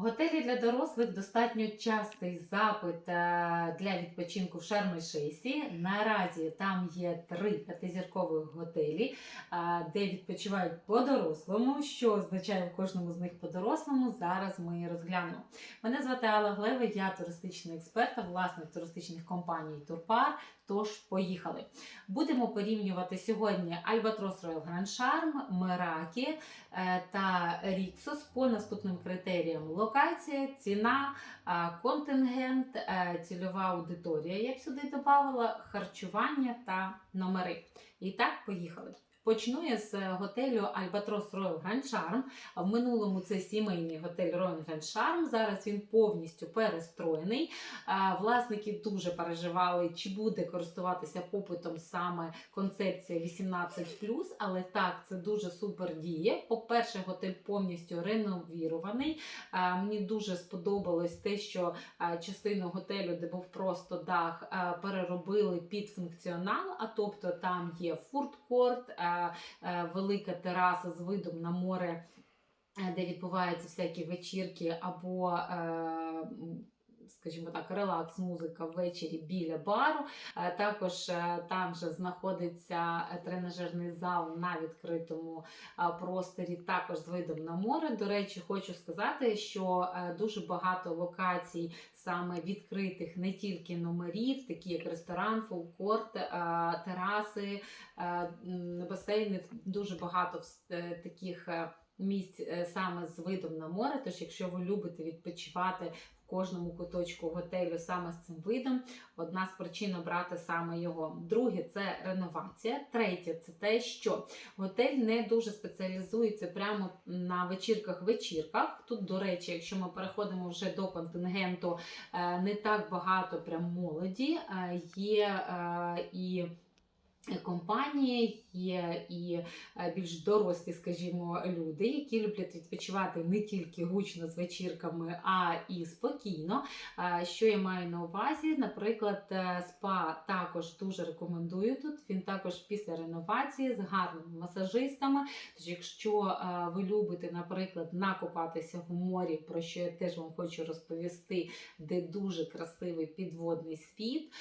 Готелі для дорослих достатньо частий запит е, для відпочинку в Шарм-Ель-Шейсі. Наразі там є три п'ятизіркових готелі, е, де відпочивають по-дорослому. Що означає в кожному з них по-дорослому? Зараз ми розглянемо. Мене звати Алла Глева, я туристичний експерт, та власник туристичних компаній Турпар. Тож поїхали. Будемо порівнювати сьогодні Альбатрос Royal Grand Charm, Меракі та Ріксос по наступним критеріям: локація, ціна, е, контингент, е, цільова аудиторія. Я б сюди додавала харчування та номери. І так, поїхали. Почну я з готелю Альбатрос Royal Grand Charm. В минулому це сімейний готель Royal Grand Charm. Зараз він повністю перестроєний. Власники дуже переживали, чи буде користуватися попитом саме концепція 18+, але так, це дуже супер діє. По-перше, готель повністю реновірований. Мені дуже сподобалось те, що частину готелю, де був просто дах, переробили під функціонал. А тобто там є фудкорт, е, велика тераса з видом на море, е, де відбуваються всякі вечірки або. Скажімо так, релакс, музика ввечері біля бару. Е, Також е, там же знаходиться е, тренажерний зал на відкритому просторі, також з видом на море. До речі, хочу сказати, що дуже багато локацій саме відкритих, не тільки номерів, такі як ресторан, фулкорт, тераси, басейни. Дуже багато таких. Місць саме з видом на море. Тож, якщо ви любите відпочивати кожному куточку готелю саме з цим видом, одна з причин обрати саме його. Друге це реновація. Третє це те, що готель не дуже спеціалізується прямо на вечірках-вечірках. Тут, до речі, якщо ми переходимо вже до контингенту, е, не так багато прям молоді. Е, Є е, і компанії, є і е, більш дорослі, скажімо, люди, які люблять відпочивати не тільки гучно з вечірками, а і спокійно. Е, Що я маю на увазі? Наприклад, е, спа також дуже рекомендую тут. Він також після реновації з гарними масажистами. Тож, якщо ви любите, наприклад, накопатися в морі, про що я теж вам хочу розповісти, де дуже красивий підводний світ.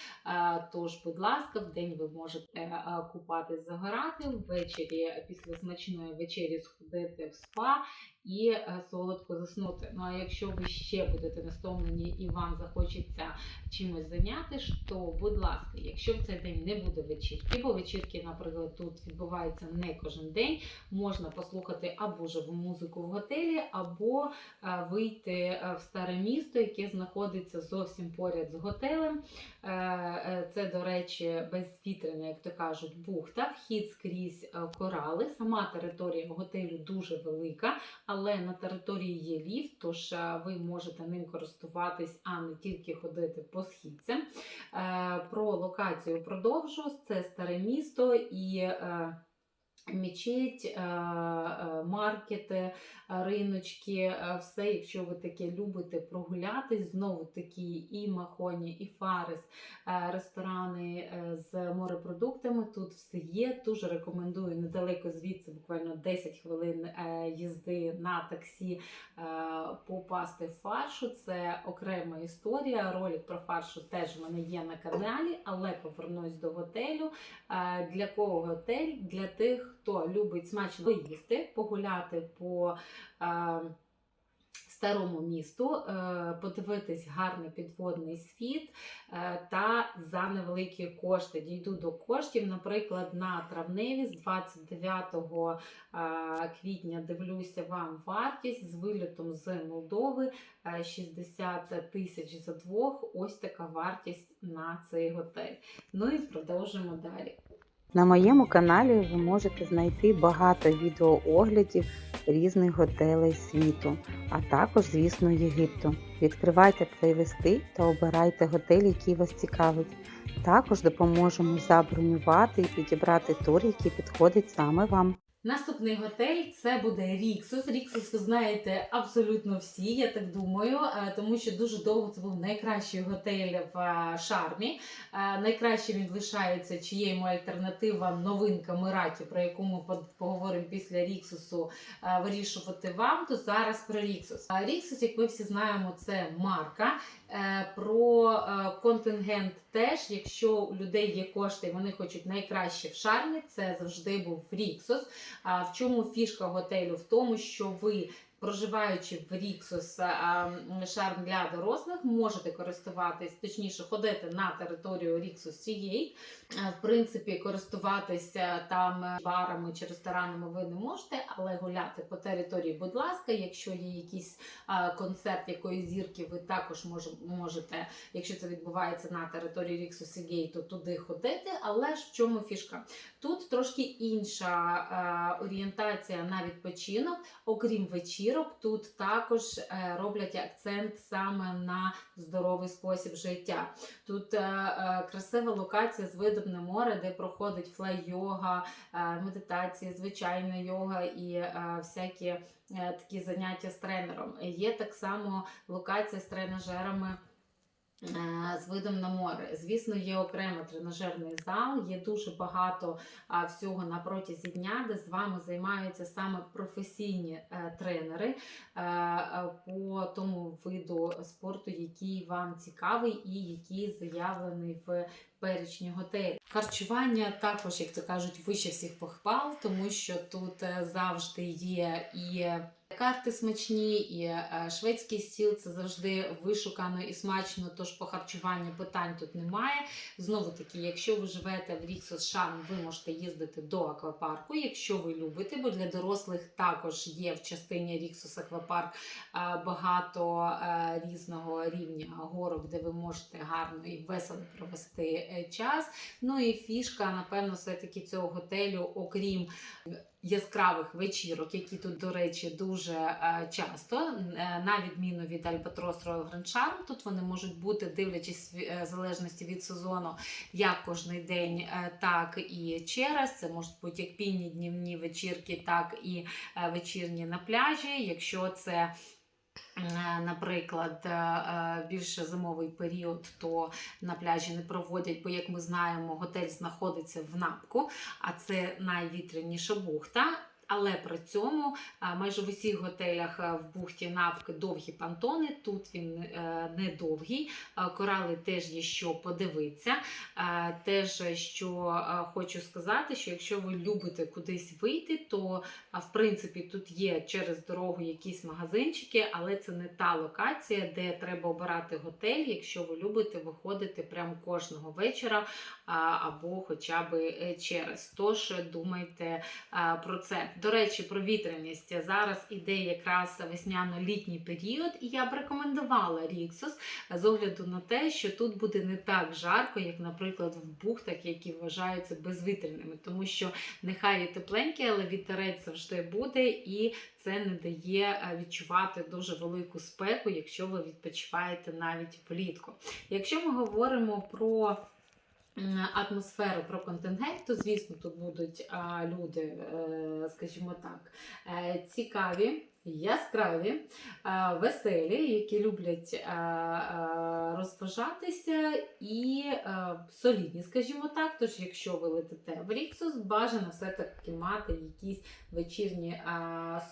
Тож, будь ласка, в день ви можете е, купатись, загорати, ввечері після смачної вечері сходити в спа і е, солодко заснути. Ну а якщо ви ще будете не стомлені і вам захочеться чимось зайнятися, то будь ласка, якщо в цей день не буде вечірки, бо вечірки, наприклад, тут відбуваються не кожен день, можна послухати або живу музику в готелі, або е, вийти в старе місто, яке знаходиться зовсім поряд з готелем. Е, е, Це, до речі, безвітряна, як то кажуть, бухта, вхід скрізь е, корали. Сама територія готелю дуже велика, але на території є ліфт, тож ви можете ним користуватись, а не тільки ходити по східцям. Про локацію продовжу. Це старе місто і. Мечеть, е, е, маркети, е, риночки, все, якщо ви таке любите прогулятись, знову такі і Махоні, і Фарес, е, ресторани з морепродуктами. Тут все є. Дуже рекомендую недалеко звідси, буквально 10 хвилин їзди на таксі попасти в фаршу. Це окрема історія. Ролик про фаршу теж в мене є на каналі, але повернусь до готелю. Для кого готель? Для тих, хто любить смачно поїсти, погуляти по е, старому місту, е, подивитись гарний підводний світ е, та за невеликі кошти. Дійду до коштів. Наприклад, на травневі з 29 е, квітня дивлюся вам вартість з вилітом з Молдови е, 60 тисяч за двох. Ось така вартість на цей готель. Ну і продовжимо далі. На моєму каналі ви можете знайти багато відеооглядів різних готелей світу, а також, звісно, Єгипту. Відкривайте плейлисти та обирайте готель, який вас цікавить. Також допоможемо забронювати і підібрати тур, який підходить саме вам. Наступний готель це буде Ріксус. Ріксус, ви знаєте, абсолютно всі, я так думаю, е, тому що дуже довго це був найкращий готель в е, Шармі. Е, Найкраще він лишається, чи є йому альтернатива новинка Мираті, про яку ми поговоримо після Ріксусу, вирішувати вам. То зараз про Ріксус. Ріксус, як ми всі знаємо, це марка. Е, Про е, контингент теж, якщо у людей є кошти, вони хочуть найкраще в шармі, це завжди був Ріксос. А в чому фішка готелю? В тому, що ви. Проживаючи в Ріксус шарм для дорослих, можете користуватись, точніше, ходити на територію Ріксус цієї. В принципі, користуватися там е, барами чи ресторанами ви не можете, але гуляти по території, будь ласка, якщо є якийсь концерт якоїсь зірки, ви також можете, якщо це відбувається на території Ріксус Гей, то туди ходити. Але ж в чому фішка? Тут трошки інша орієнтація на відпочинок. Окрім вечірок, тут також е, роблять акцент саме на здоровий спосіб життя. Тут е, е, красива локація з видом на море, де проходить флай-йога, медитації, звичайна йога і всякі такі заняття з тренером. Є так само локація з тренажерами. Е, З видом на море. Звісно, є окремо тренажерний зал, є дуже багато всього на протязі дня, де з вами займаються саме професійні е, тренери е, по тому виду спорту, який вам цікавий і який заявлений в перечні готелі. Харчування також, як то кажуть, вище всіх похвал, тому що тут завжди є і карти смачні, і е, шведський стіл це завжди вишукано і смачно. Тож по харчуванню питань тут немає. Знову таки, якщо ви живете в Ріксос Шарм, ви можете їздити до аквапарку. Якщо ви любите, бо для дорослих також є в частині Ріксос Аквапарк е, багато е, різного рівня горок, де ви можете гарно і весело провести час. Ну і фішка, напевно, все-таки цього готелю, окрім яскравих вечірок, які тут, до речі, дуже е, часто, е, на відміну від Альбатрос Royal Grand Charm, тут вони можуть бути, дивлячись в е, залежності від сезону, як кожний день, так і через. Це можуть бути як пінні днівні вечірки, так і вечірні на пляжі. Якщо це Наприклад, е, е, більше зимовий період, то на пляжі не проводять, бо, як ми знаємо, готель знаходиться в напку, а це найвітряніша бухта. Але при цьому майже в усіх готелях в бухті Напки довгі пантони. Тут він е, не довгий. Корали теж є що подивитися. Теж що хочу сказати, що якщо ви любите кудись вийти, то в принципі тут є через дорогу якісь магазинчики, але це не та локація, де треба обирати готель, якщо ви любите виходити прямо кожного вечора або хоча б е, через. Тож думайте про це. До речі, про вітряність. Зараз іде якраз весняно-літній період, і я б рекомендувала Ріксус з огляду на те, що тут буде не так жарко, як, наприклад, в бухтах, які вважаються безвітряними, тому що нехай і тепленьке, але вітерець завжди буде, і це не дає е, відчувати дуже велику спеку, якщо ви відпочиваєте навіть влітку. Якщо ми говоримо про атмосферу про контингент, то звісно тут будуть а, люди, е, скажімо так, е, цікаві. Яскраві, е, веселі, які люблять е, е, розважатися і солідні, скажімо так. Тож, якщо ви летите в Ріксус, бажано все-таки мати якісь вечірні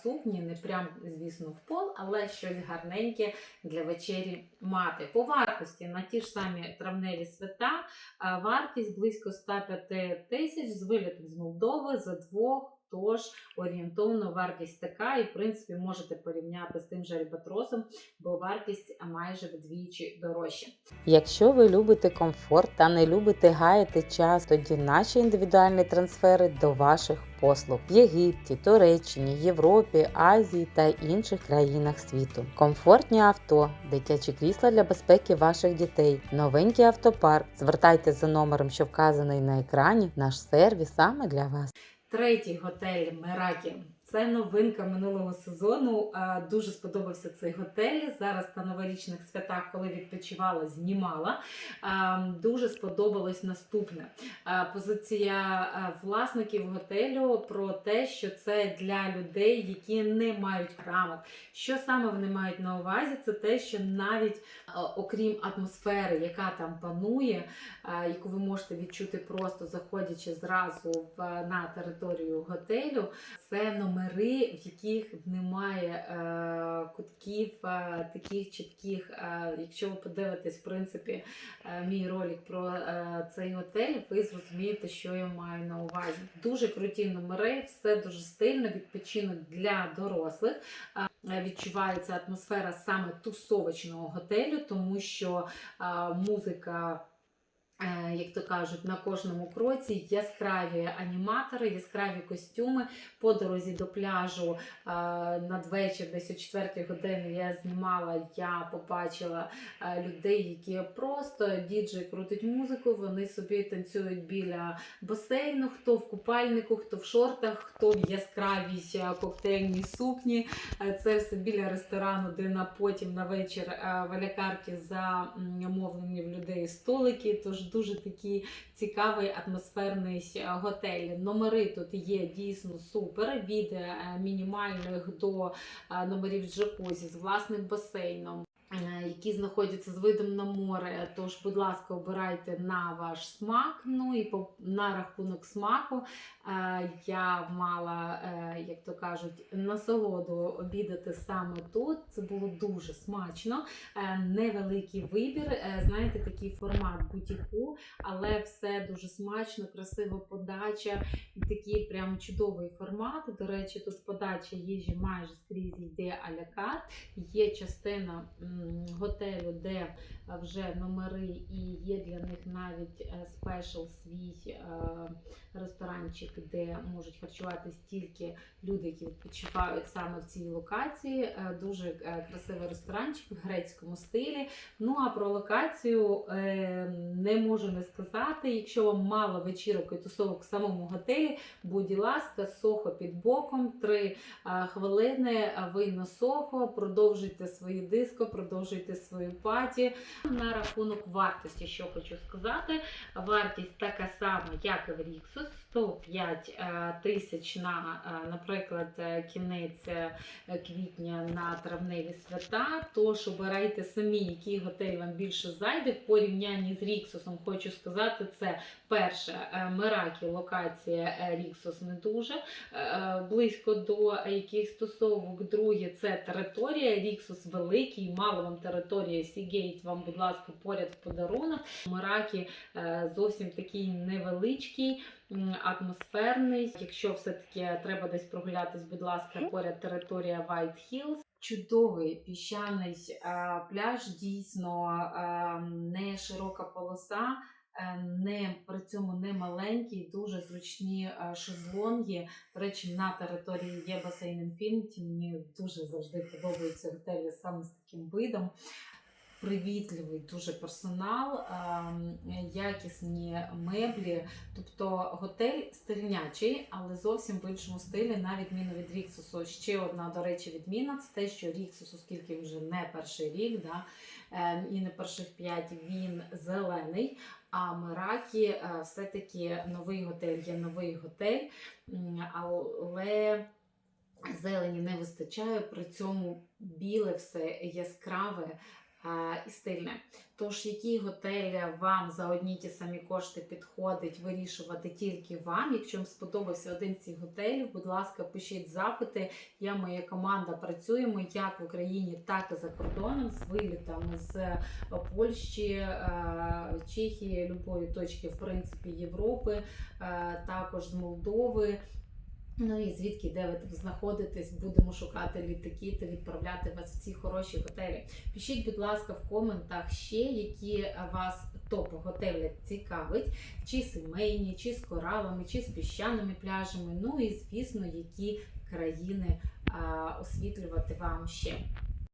сукні, не прям, звісно, в пол, але щось гарненьке для вечері мати. По вартості на ті ж самі травневі свята вартість близько 105 тисяч з вилітом з Молдови за двох. Тож орієнтовно вартість така, і в принципі можете порівняти з тим же альбатросом, бо вартість майже вдвічі дорожча. Якщо ви любите комфорт та не любите гаяти час, тоді наші індивідуальні трансфери до ваших послуг в Єгипті, Туреччині, Європі, Азії та інших країнах світу. Комфортні авто, дитячі крісла для безпеки ваших дітей, новенький автопарк. Звертайтеся за номером, що вказаний на екрані. Наш сервіс саме для вас. Третій готель Меракі Це новинка минулого сезону. Дуже сподобався цей готель. Зараз на новорічних святах, коли відпочивала, знімала. Дуже сподобалось наступне. Позиція власників готелю про те, що це для людей, які не мають рамок. Що саме вони мають на увазі? Це те, що навіть окрім атмосфери, яка там панує, яку ви можете відчути просто заходячи зразу на територію готелю, це номери, в яких немає е, кутків е, таких чітких. Е, якщо ви подивитесь, в принципі, е, мій ролик про е, цей готель, ви зрозумієте, що я маю на увазі. Дуже круті номери, все дуже стильно, відпочинок для дорослих. Е, Відчувається атмосфера саме тусовочного готелю, тому що е, музика. Е, Як то кажуть, на кожному кроці яскраві аніматори, яскраві костюми. По дорозі до пляжу е, надвечір, десь о 4 годині я знімала, я побачила е, людей, які просто діджей крутить музику, вони собі танцюють біля басейну, хто в купальнику, хто в шортах, хто в яскравій коктейльній сукні. Це все біля ресторану, де на потім на вечір в алякарті замовлені в людей столики. Тож дуже такий цікавий атмосферний е, готель. Номери тут є дійсно супер. Від е, мінімальних до е, номерів джакузі з власним басейном. Які знаходяться з видом на море, тож, будь ласка, обирайте на ваш смак. Ну і по на рахунок смаку е, я мала, е, як то кажуть, насолоду обідати саме тут. Це було дуже смачно. Е, Невеликий вибір. Знаєте, такий формат бутіку, але все дуже смачно, красива подача і такий прям чудовий формат. До речі, тут подача їжі майже скрізь йде а-ля. Є частина готелю, де вже номери, і є для них навіть е, спешл свій е, ресторанчик, де можуть харчуватись тільки люди, які відпочивають саме в цій локації. Е, Дуже е, красивий ресторанчик в грецькому стилі. Ну а про локацію е, не можу не сказати. Якщо вам мало вечірок і тусовок в самому готелі, будь ласка, сохо під боком, три е, хвилини. Ви на сохо, продовжуйте свої диско, продовжуйте свою паті. На рахунок вартості, що хочу сказати, вартість така сама, як і в Ріксус. 105 е, тисяч на, е, наприклад, е, кінець квітня на травневі свята. Тож обирайте самі, який готель вам більше зайде. В порівнянні з Ріксусом, хочу сказати, це перше Меракі локація Ріксус не дуже близько до яких стосовок. Друге, це територія. Ріксус великий, мало вам території. Сігейт вам, будь ласка, поряд в подарунок. Меракі е, зовсім такий невеличкий. Атмосферний, якщо все-таки треба десь прогулятись, будь ласка, поряд територія White Hills. Чудовий піщаний е, пляж, дійсно е, не широка полоса, не при цьому не маленький, дуже зручні шезлонги. До речі, на території є басейн Infinity. Мені дуже завжди подобаються готелі саме з таким видом. Привітливий дуже персонал, ем, якісні меблі. Тобто готель стильнячий, але зовсім в іншому стилі, на відміну від Ріксусу. Ще одна, до речі, відміна це те, що Ріксус, оскільки вже не перший рік, да, ем, і не перших п'ять, він зелений. А Меракі е, все-таки новий готель є новий готель, але зелені не вистачає, при цьому біле все яскраве і стильне. Тож, який готель вам за одні ті самі кошти підходить вирішувати тільки вам. Якщо вам сподобався один з цих готелів, будь ласка, пишіть запити. Я, моя команда працюємо як в Україні, так і за кордоном з вилітами з Польщі, е, Чехії, любої точки, в принципі, Європи, е, також з Молдови. Ну і звідки, де ви знаходитесь, будемо шукати літаки та відправляти вас в ці хороші готелі. Пишіть, будь ласка, в коментах ще, які е, вас топ готелі цікавить, чи сімейні, чи з коралами, чи з піщаними пляжами. Ну і звісно, які країни а, освітлювати вам ще.